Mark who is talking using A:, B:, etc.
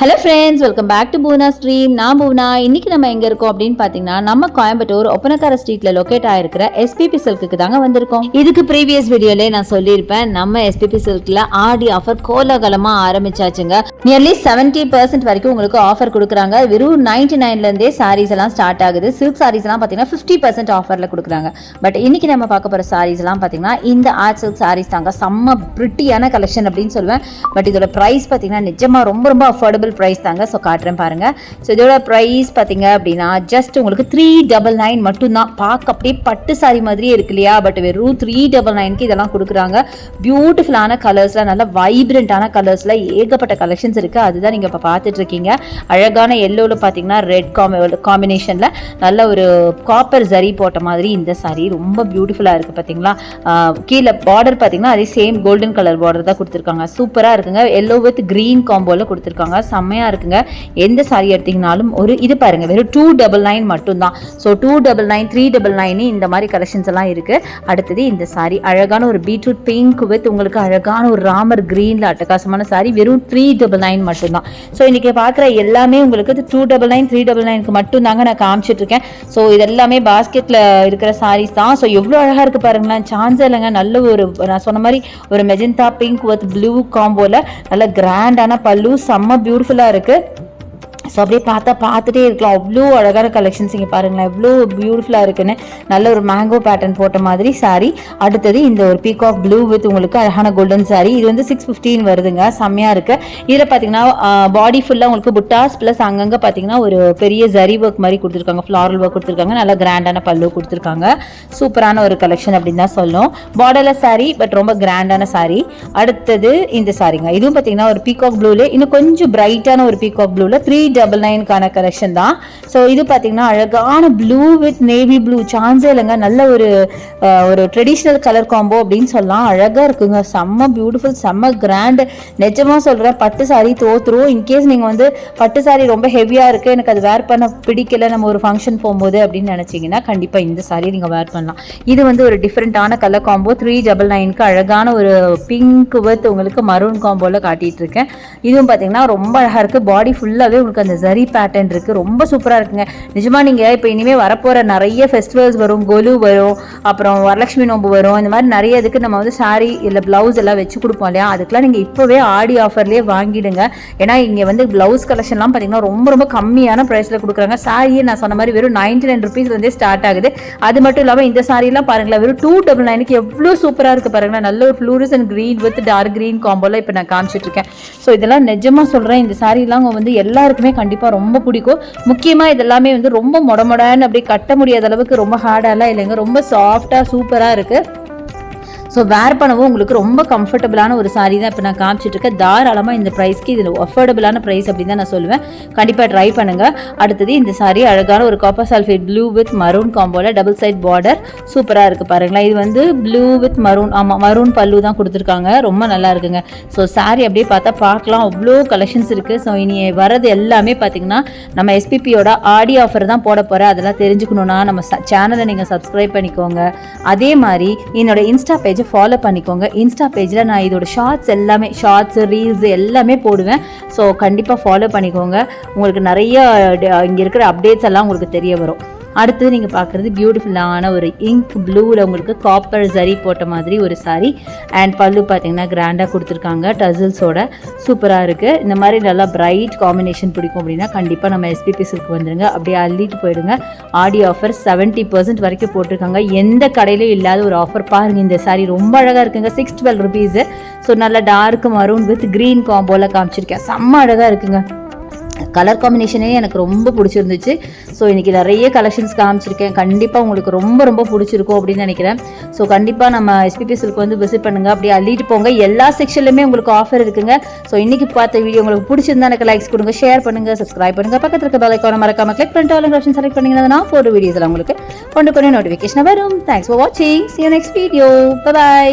A: Hello friends welcome back to Poona stream நான் பூனா இன்னைக்கு நம்ம எங்க இருக்கோம் அப்படின்னு பாத்தீங்கன்னா நம்ம கோயம்புத்தூர் ஒப்பனக்கார ஸ்ட்ரீட்ல லொக்கேட் ஆயிருக்கிற எஸ்பிபி சில்க்கு தாங்க வந்திருக்கோம். இதுக்கு ப்ரீவியஸ் வீடியோல நான் சொல்லியிருப்பேன் நம்ம எஸ்பிபி சில்க்ல ஆடி ஆஃபர் கோலாகலமாக ஆரம்பிச்சாச்சுங்க. நியர்லி செவன்டி பர்சன்ட் வரைக்கும் உங்களுக்கு ஆஃபர் கொடுக்குறாங்க. வெறும் நைன்டி நைன்ல இருந்தே சாரீஸ் எல்லாம் ஸ்டார்ட் ஆகுது. சில்க் சாரீஸ் எல்லாம் பாத்தீங்கன்னா ஃபிஃப்டி பர்சன்ட் ஆஃபர்ல கொடுக்குறாங்க. பட் இன்னைக்கு நம்ம பார்க்க போற சாரீஸ் எல்லாம் பாத்தீங்கன்னா இந்த ஆர்ட் சில்க் சாரீஸ் தாங்க. செம்ம பிரிட்டியான கலெக்ஷன் அப்படின்னு சொல்லுவேன். பட் இதோட ப்ரைஸ் பார்த்தீங்கன்னா நிஜமாக ரொம்ப ரொம்ப அஃபோர்டபுள் ப்ரைஸ் தாங்க. ஸோ காட்டுறேன் பாருங்க. ஸோ இதோட ப்ரைஸ் பார்த்தீங்க அப்படின்னா ஜஸ்ட் உங்களுக்கு த்ரீ டபுள் நைன் மட்டும்தான். பார்க்க அப்படியே பட்டு சாரி மாதிரியே இருக்கு இல்லையா? பட் வெறும் த்ரீ டபுள் நைனுக்கு இதெல்லாம் கொடுக்குறாங்க. பியூட்டிஃபுல்லான கலர்ஸில் நல்ல வைப்ரண்ட்டான கலர்ஸில் ஏகப்பட்ட கலெக்ஷன்ஸ் இருக்குது அதுதான் நீங்கள் இப்போ பார்த்துட்டு இருக்கீங்க அழகான எல்லோவில் பார்த்தீங்கன்னா ரெட் காமி காம்பினேஷனில் நல்ல ஒரு காப்பர் ஜரி போட்ட மாதிரி இந்த சாரி ரொம்ப பியூட்டிஃபுல்லாக இருக்குது பார்த்தீங்களா? கீழே பார்டர் பார்த்தீங்கன்னா அதே சேம் கோல்டன் கலர் பார்டர் தான் கொடுத்துருக்காங்க. சூப்பராக இருக்குங்க. எல்லோ வித் க்ரீன் காம்போவில் கொடுத்துருக்காங்க. செம்மையாக இருக்குங்க. எந்த சாரி எடுத்தீங்கனாலும் ஒரு இது பாருங்க வெறும் டூ டபுள் நைன் மட்டும்தான். So two double nine three double nine இந்த மாதிரி கலெக்ஷன்ஸ் எல்லாம் இருக்குது அடுத்தது இந்த சாரி அழகான ஒரு பீட்ரூட் பிங்க் வித் உங்களுக்கு அழகான ஒரு ராமர் க்ரீனில் அட்டகாசமான சாரி வெறும் த்ரீ டபுள் நைன் மட்டும்தான். ஸோ இன்றைக்கி பார்க்குற எல்லாமே உங்களுக்கு two double nine three double நைனுக்கு மட்டும்தாங்க நான் காமிச்சிட்டு இருக்கேன் ஸோ இதெல்லாமே பாஸ்கெட்டில் இருக்கிற சாரீஸ் தான். ஸோ எவ்வளோ அழகாக இருக்குது பாருங்களேன். சான்ஸே இல்லைங்க. நல்ல ஒரு நான் சொன்ன மாதிரி ஒரு மெஜந்தா பிங்க் வித் ப்ளூ காம்போவில் நல்ல கிராண்டான பல்லு செம்ம பியூட்டி பியூட்டிஃபுல்லாக இருக்குது ஸோ அப்படியே பார்த்தா பார்த்துட்டே இருக்கலாம். அவ்வளோ அழகான கலெக்ஷன்ஸ் இங்கே பாருங்களேன். எவ்வளோ பியூட்டிஃபுல்லாக இருக்குன்னு. நல்ல ஒரு மேங்கோ பேட்டர்ன் போட்ட மாதிரி saree. அடுத்தது இந்த ஒரு பீகாக் ப்ளூ வித் உங்களுக்கு அழகான கோல்டன் saree. இது வந்து சிக்ஸ் ஃபிஃப்டீன் வருதுங்க. செம்மையாக இருக்குது இதில் பார்த்தீங்கன்னா பாடி ஃபுல்லாக உங்களுக்கு புட்டாஸ் ப்ளஸ் அங்கங்கே பார்த்தீங்கன்னா ஒரு பெரிய ஜரி ஒர்க் மாதிரி கொடுத்துருக்காங்க. ஃப்ளாரல் ஒர்க் கொடுத்துருக்காங்க. நல்லா கிராண்டான பல்லு கொடுத்துருக்காங்க. சூப்பரான ஒரு கலெக்ஷன் அப்படின்னு தான் சொல்லணும். பார்டர்லெஸ் saree பட் ரொம்ப கிராண்டான saree. அடுத்தது இந்த சாரிங்க இதுவும் பார்த்தீங்கன்னா ஒரு பீகாக் ப்ளூவில் இன்னும் கொஞ்சம் பிரைட்டான ஒரு பீகாக் ப்ளூவில் த்ரீ டபுள் நைனுக்கான கலெக்ஷன் தான். ஸோ இது பார்த்தீங்கன்னா அழகான ப்ளூ வித் நேவி ப்ளூ சான்ஸே இல்லைங்க. நல்ல ஒரு ஒரு ட்ரெடிஷ்னல் கலர் காம்போ அப்படின்னு சொல்லலாம். அழகாக இருக்குங்க. செம்ம பியூட்டிஃபுல் செம்ம கிராண்டு நிஜமாக சொல்கிறேன் பட்டு சாரி தோத்துரும். இன்கேஸ் நீங்கள் வந்து பட்டு சாரி ரொம்ப ஹெவியாக இருக்குது எனக்கு அது வேர் பண்ண பிடிக்கல நம்ம ஒரு ஃபங்க்ஷன் போகும்போது அப்படின்னு நினச்சிங்கன்னா கண்டிப்பாக இந்த சாரீ நீங்கள் வேர் பண்ணலாம். இது வந்து ஒரு டிஃப்ரெண்ட்டான கலர் காம்போ த்ரீ டபுள் நைனுக்கு அழகான ஒரு பிங்க் வித் உங்களுக்கு மரூன் காம்போவில் காட்டிட்டு இருக்கேன். இதுவும் பார்த்தீங்கன்னா ரொம்ப அழகாக இருக்குது பாடி ஃபுல்லாகவே உங்களுக்கு அந்த ஜரி பேட்டர்ன் இருக்குது ரொம்ப சூப்பராக இருக்குங்க. நிஜமாக நீங்கள் இப்போ இனிமேல் வரப்போகிற நிறைய ஃபெஸ்டிவல்ஸ் வரும். கொலு வரும். அப்புறம் வரலட்சுமி நோம்பு வரும். இந்த மாதிரி நிறைய இதுக்கு நம்ம வந்து சாரி இல்லை ப்ளவுஸ் எல்லாம் வச்சு கொடுப்போம் இல்லையா? அதுக்கெலாம் நீங்கள் இப்போவே ஆடி ஆஃபர்லேயே வாங்கிடுங்க. ஏன்னா இங்கே வந்து ப்ளவுஸ் கலெக்ஷன்லாம் பார்த்தீங்கன்னா ரொம்ப ரொம்ப கம்மியான ப்ரைஸில் கொடுக்குறாங்க. சாரியே நான் சொன்ன மாதிரி வெறும் நைன்டி நைன் ருபீஸ்லேருந்தே ஸ்டார்ட் ஆகுது. அது மட்டும் இல்லாமல் இந்த சாரிலாம் பாருங்களேன் வெறும் டூ டபுள் நைனுக்கு எவ்வளோ சூப்பராக இருக்குது பாருங்களேன். நல்ல ஒரு ஃப்ளூரிஸ் and green with dark green காம்போலாம் இப்போ நான் காமிச்சிட்ருக்கேன் ஸோ இதெல்லாம் நிஜமாக சொல்கிறேன் இந்த சாரீலாம் வந்து எல்லாருக்குமே கண்டிப்பாக ரொம்ப பிடிக்கும். முக்கியமாக இதெல்லாமே வந்து ரொம்ப மொடமொடன்னு அப்படியே கட்ட முடியாத அளவுக்கு ரொம்ப ஹார்டாலாம் இல்லைங்க. ரொம்ப சாஃப்டாக சூப்பராக இருக்குது ஸோ வேர் பண்ணவும் உங்களுக்கு ரொம்ப கம்ஃபர்டபுளான ஒரு சாரீ தான் இப்போ நான் காமிச்சிட்டு இருக்கேன். தாராளமாக இந்த ப்ரைஸ்க்கு இது அஃபோர்டபுளான ப்ரைஸ் அப்படின்னு தான் நான் சொல்லுவேன். கண்டிப்பாக ட்ரை பண்ணுங்கள் அடுத்தது இந்த சாரீ அழகான ஒரு copper sulphate blue with maroon காம்போல double side border சூப்பராக இருக்குது பாருங்களேன். இது வந்து ப்ளூ வித் மரூன் ஆமாம் மரூன் பல்லு தான் கொடுத்துருக்காங்க. ரொம்ப நல்லா இருக்குங்க. ஸோ சாரீ அப்படியே பார்த்தா பார்க்கலாம். அவ்வளோ கலெக்ஷன்ஸ் இருக்குது ஸோ இனி வரது எல்லாமே பார்த்தீங்கன்னா நம்ம எஸ்பிபியோட ஆடி ஆஃபர் தான் போட போகிறேன் அதெல்லாம் தெரிஞ்சுக்கணுன்னா நம்ம சேனலை நீங்கள் சப்ஸ்கிரைப் பண்ணிக்கோங்க. அதே மாதிரி என்னோட இன்ஸ்டா பேஜ் ஃபாலோ பண்ணிக்கோங்க. இன்ஸ்டா பேஜில் நான் இதோட ஷார்ட்ஸ் எல்லாமே ஷார்ட்ஸ் ரீல்ஸ் எல்லாமே போடுவேன். ஸோ கண்டிப்பாக ஃபாலோ பண்ணிக்கோங்க. உங்களுக்கு நிறைய இங்கே இருக்கிற அப்டேட்ஸ் எல்லாம் உங்களுக்கு தெரிய வரும். அடுத்தது நீங்கள் பார்க்குறது பியூட்டிஃபுல்லான ஒரு இங்க் ப்ளூவில் உங்களுக்கு காப்பர் ஜரி போட்ட மாதிரி ஒரு சாரி அண்ட் பல்லு பார்த்தீங்கன்னா கிராண்டாக கொடுத்துருக்காங்க. டசில்ஸோட சூப்பராக இருக்குது இந்த மாதிரி நல்லா பிரைட் காம்பினேஷன் பிடிக்கும் அப்படின்னா கண்டிப்பாக நம்ம எஸ்பிபி சில்க் வந்துடுங்க அப்படியே அள்ளிட்டு போயிடுங்க. ஆடி ஆஃபர் 70% பர்சன்ட் வரைக்கும் போட்டிருக்காங்க. எந்த கடையிலும் இல்லாத ஒரு ஆஃபர் பாருங்கள் இந்த சாரி ரொம்ப அழகாக இருக்குங்க. சிக்ஸ் டுவெல் ருபீஸு ஸோ நல்லா டார்க் மரூன் வித் க்ரீன் காம்போவில் காமிச்சிருக்கேன். செம்ம அழகாக இருக்குங்க. கலர் காம்பினேஷனே எனக்கு ரொம்ப பிடிச்சிருந்துச்சு. ஸோ இன்றைக்கி நிறைய கலெக்ஷன்ஸ் காமிச்சிருக்கேன். கண்டிப்பாக உங்களுக்கு ரொம்ப ரொம்ப பிடிச்சிருக்கும் அப்படின்னு நினைக்கிறேன். ஸோ கண்டிப்பாக நம்ம எஸ்பிபி சில்க் வந்து விசிட் பண்ணுங்கள் அப்படியே அள்ளிட்டு போங்க. எல்லா செக்ஷன்லையுமே உங்களுக்கு ஆஃபர் இருக்குங்க. ஸோ இன்றைக்கி பார்த்த வீடியோ உங்களுக்கு பிடிச்சிருந்தா எனக்கு லைக்ஸ் கொடுங்க ஷேர் பண்ணுங்கள் சப்ஸ்கிரைப் பண்ணுங்கள் பக்கத்தில் இருக்க பெல் மறக்காமல் கிளிக் பண்ணிட்டு ஆல் ஆப்ஷன் செலக்ட் பண்ணிங்கன்னா நான் போகிற வீடியோஸில் உங்களுக்கு கொண்டு கொண்டு நோட்டிஃபிகேஷன் வரும். தேங்க்ஸ் ஃபார் வாட்சிங் சி நெக்ஸ்ட் வீடியோ பை